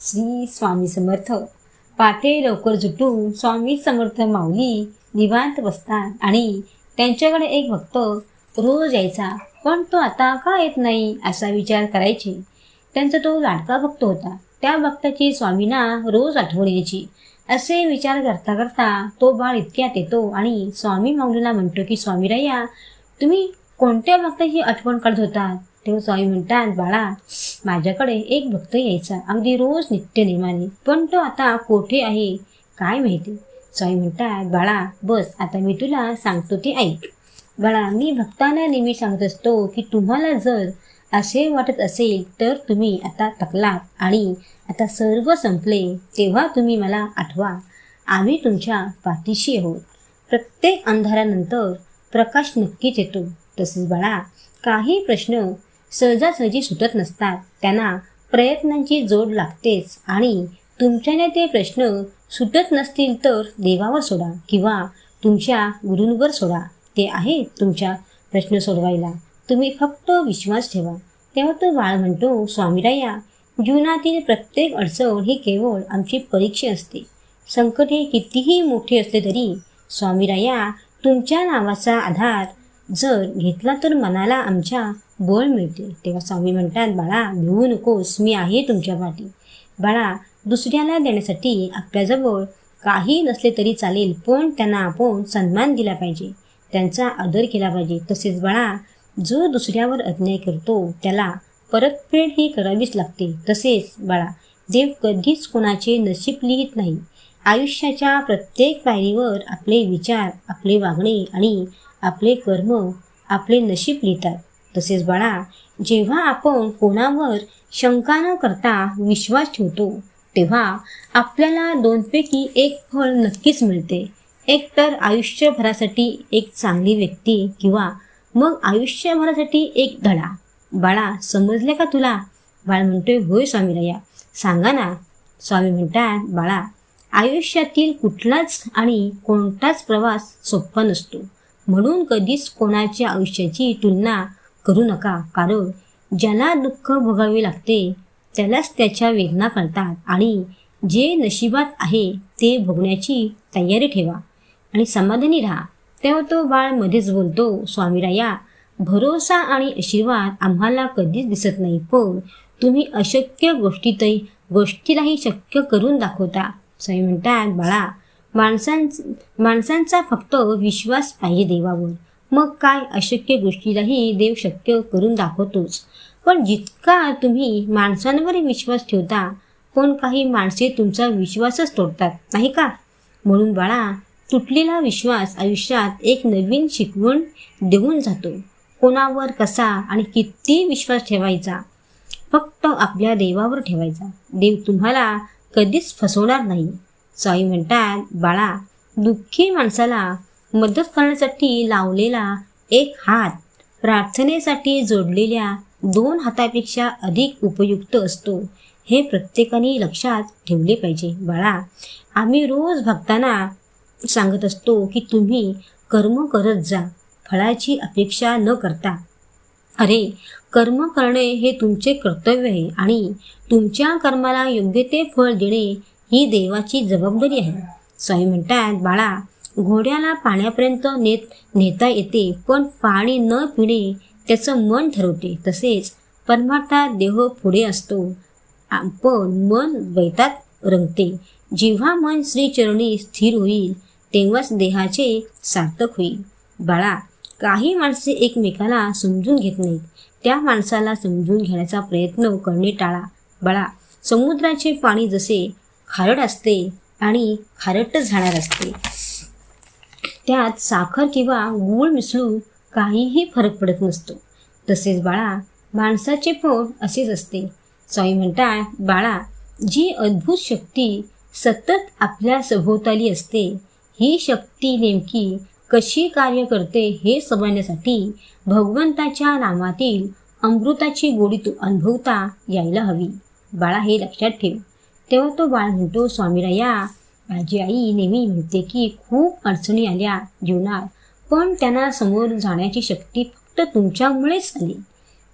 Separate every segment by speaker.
Speaker 1: श्री स्वामी समर्थ. पाटे लवकर जुटून स्वामी समर्थ माऊली निवांत बसतात आणि त्यांच्याकडे एक भक्त रोज यायचा पण तो आता का येत नाही असा विचार करायचे. त्यांचा तो लाडका भक्त होता. त्या भक्ताची स्वामींना रोज आठवण यायची. असे विचार करता करता तो बाळ इतक्यात येतो आणि स्वामी माऊलीला म्हणतो की स्वामीराया तुम्ही कोणत्या भक्ताची आठवण काढत होतात तेव्हा स्वामी म्हणतात बाळा माझ्याकडे एक भक्त यायचा. अगदी रोज नित्य नेमाने. पण तो आता कोठे आहे? काय माहिती? स्वामी म्हणतात बाळा बस आता मी तुला सांगतो ते ऐक. बाळा मी भक्तांना नेहमी सांगत असतो की तुम्हाला जर असे वाटत असेल तर तुम्ही आता थकलात आणि आता सर्व संपले तेव्हा तुम्ही मला आठवा. आम्ही तुमच्या पाठीशी आहोत. प्रत्येक अंधारानंतर प्रकाश नक्कीच येतो. तसेच बाळा काही प्रश्न सहजासहजी सुटत नसतात. त्यांना प्रयत्नांची जोड लागतेच आणि तुमच्याने ते प्रश्न सुटत नसतील तर देवावर सोडा किंवा तुमच्या गुरूंवर सोडा. ते आहे तुमच्या प्रश्न सोडवायला. तुम्ही फक्त विश्वास ठेवा. तेव्हा तो बाळ म्हणतो स्वामीराया जीवनातील प्रत्येक अडचण ही केवळ आमची परीक्षा असते. संकट हे कितीही मोठे असले तरी स्वामीराया तुमच्या नावाचा आधार जर घेतला तर मनाला आमच्या बळ मिळते तेव्हा स्वामी म्हणतात बाळा भिवू नकोस मी आहे तुमच्या पाठी. बाळा दुसऱ्याला देण्यासाठी आपल्याजवळ काही नसले तरी चालेल पण त्यांना आपण सन्मान दिला पाहिजे. त्यांचा आदर केला पाहिजे. तसेच बाळा जो दुसऱ्यावर अन्याय करतो त्याला परतफेड ही करावीच लागते. तसेच बाळा देव कधीच कोणाचे नशीब लिहित नाही आयुष्याच्या प्रत्येक पायरीवर आपले विचार आपले वागणे आणि आपले कर्म आपले नशीब लिहितात. तसेच बाळा जेव्हा आपण कोणावर शंका न करता विश्वास ठेवतो तेव्हा आपल्याला दोनपैकी एक फळ नक्कीच मिळते. एक तर आयुष्यभरासाठी एक चांगली व्यक्ती किंवा मग आयुष्यभरासाठी एक धडा. बाळा समजले का तुला? बाळ म्हणतोय होय स्वामीराया. सांगा ना. स्वामी म्हणतात बाळा आयुष्यातील कुठलाच आणि कोणताच प्रवास सोपा नसतो. म्हणून कधीच कोणाच्या आयुष्याची तुलना करू नका. कारण ज्याला दुःख भोगावे लागते त्यालाच त्याच्या वेदना कळतात आणि जे नशिबात आहे ते भोगण्याची तयारी ठेवा आणि समाधानी राहा. तेव्हा तो बाळ मध्येच बोलतो स्वामीराया भरोसा आणि आशीर्वाद आम्हाला कधीच दिसत नाही पण तुम्ही अशक्य गोष्टीतही गोष्टीलाही शक्य करून दाखवता. स्वामी म्हणतात बाळा माणसां माणसांचा फक्त विश्वास पाहिजे देवावर. मग काय अशक्य गोष्टीलाही देव शक्य करून दाखवतोच. पण जितका तुम्ही माणसांवर विश्वास ठेवता पण काही माणसे तुमचा विश्वासच तोडतात नाही का? म्हणून बाळा तुटलेला विश्वास आयुष्यात एक नवीन शिकवण देऊन जातो. कोणावर कसा आणि किती विश्वास ठेवायचा? फक्त आपल्या देवावर ठेवायचा. देव तुम्हाला कधीच फसवणार नाही. स्वामी म्हणतात बाळा दुःखी माणसाला मदत करण्यासाठी लावलेला एक हात प्रार्थनेसाठी जोडलेल्या दोन हातापेक्षा अधिक उपयुक्त असतो. हे प्रत्येकाने लक्षात ठेवले पाहिजे. बाळा आम्ही रोज भक्तांना सांगत असतो की तुम्ही कर्म करत जा. फळाची अपेक्षा न करता. अरे कर्म करणे हे तुमचे कर्तव्य आहे आणि तुमच्या कर्माला योग्य ते फळ देणे ही देवाची जबाबदारी आहे. स्वामी म्हणतात बाळा घोड्याला पाण्यापर्यंत नेत नेता येते पण पाणी न पिणे त्याचं मन ठरवते. तसेच परमार्थात देह पुढे असतो. पण मन बैतात रंगते. जेव्हा मन श्रीचरणी स्थिर होईल तेव्हाच देहाचे सार्थक होईल. बाळा काही माणसे एकमेकाला समजून घेत नाहीत. त्या माणसाला समजून घेण्याचा प्रयत्न करणे टाळा. बाळा समुद्राचे पाणी जसे खारट असते आणि खारटच जाणार असते. त्यात साखर किंवा गूळ मिसळून काहीही फरक पडत नसतो. तसेच बाळा माणसाचे पोट असेच असते. स्वामी म्हणतात बाळा जी अद्भुत शक्ती सतत आपल्या सभोवताली असते ही शक्ती नेमकी कशी कार्य करते हे समजण्यासाठी भगवंताच्या नामातील अमृताची गोडी तू अनुभवता यायला हवी. बाळा हे लक्षात ठेव. तेव्हा तो बाळ म्हणतो स्वामीराया माझी आई नेहमी म्हणते की खूप अडचणी आल्या जीवनात पण त्यांना समोर जाण्याची शक्ती फक्त तुमच्यामुळेच आली.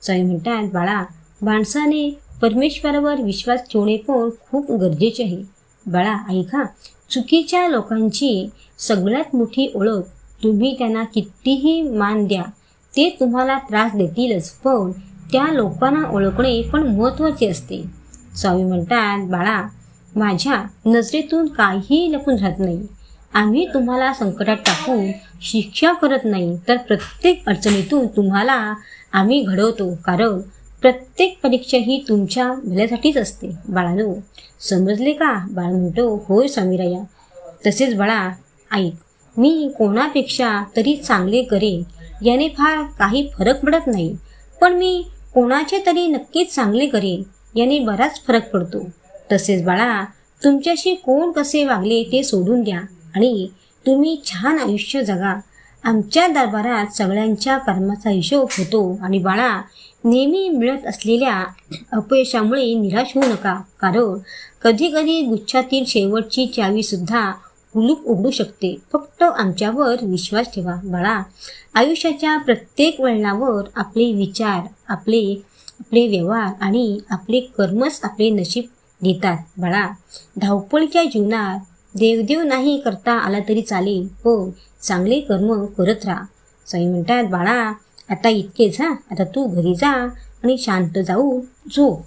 Speaker 1: स्वामी म्हणतात बाळा माणसाने परमेश्वरावर विश्वास ठेवणे पण खूप गरजेचे आहे. बाळा ऐका चुकीच्या लोकांची सगळ्यात मोठी ओळख तुम्ही त्यांना कितीही मान द्या ते तुम्हाला त्रास देतीलच पण त्या लोकांना ओळखणे पण महत्त्वाचे असते. स्वामी म्हणतात बाळा माझ्या नजरेतून काहीही लपून राहत नाही. आम्ही तुम्हाला संकटात टाकून शिक्षा करत नाही तर प्रत्येक अडचणीतून तुम्हाला आम्ही घडवतो कारण प्रत्येक परीक्षा ही तुमच्या भल्यासाठीच असते. बाळानो समजले का? बाळ म्हणतो होय स्वामीराया. तसेच बाळा ऐक मी कोणापेक्षा तरी चांगले करेन याने फार काही फरक पडत नाही पण मी कोणाचे तरी नक्कीच चांगले करेन. याने बराच फरक पडतो. तसेच बाळा तुमच्याशी कोण कसे वागले ते सोडून द्या आणि तुम्ही छान आयुष्य जगा. आमच्या दरबारात सगळ्यांच्या कर्माचा हिशोब होतो आणि बाळा नेहमी मिळत असलेल्या अपयशामुळे निराश होऊ नका कारण कधी कधी गुच्छातील शेवटची चावीसुद्धा कुलूप उघडू शकते. फक्त आमच्यावर विश्वास ठेवा. बाळा आयुष्याच्या प्रत्येक वळणावर आपले विचार आपले आपले व्यवहार आणि आपले कर्मच आपले नशीब घेतात बाळा धावपळीच्या जीवनात देवदेव नाही करता आला तरी चालेल पण चांगले कर्म करत राहा. स्वामी म्हणतात बाळा आता इतकेच हा. आता तू घरी जा आणि शांत जाऊ. झोप.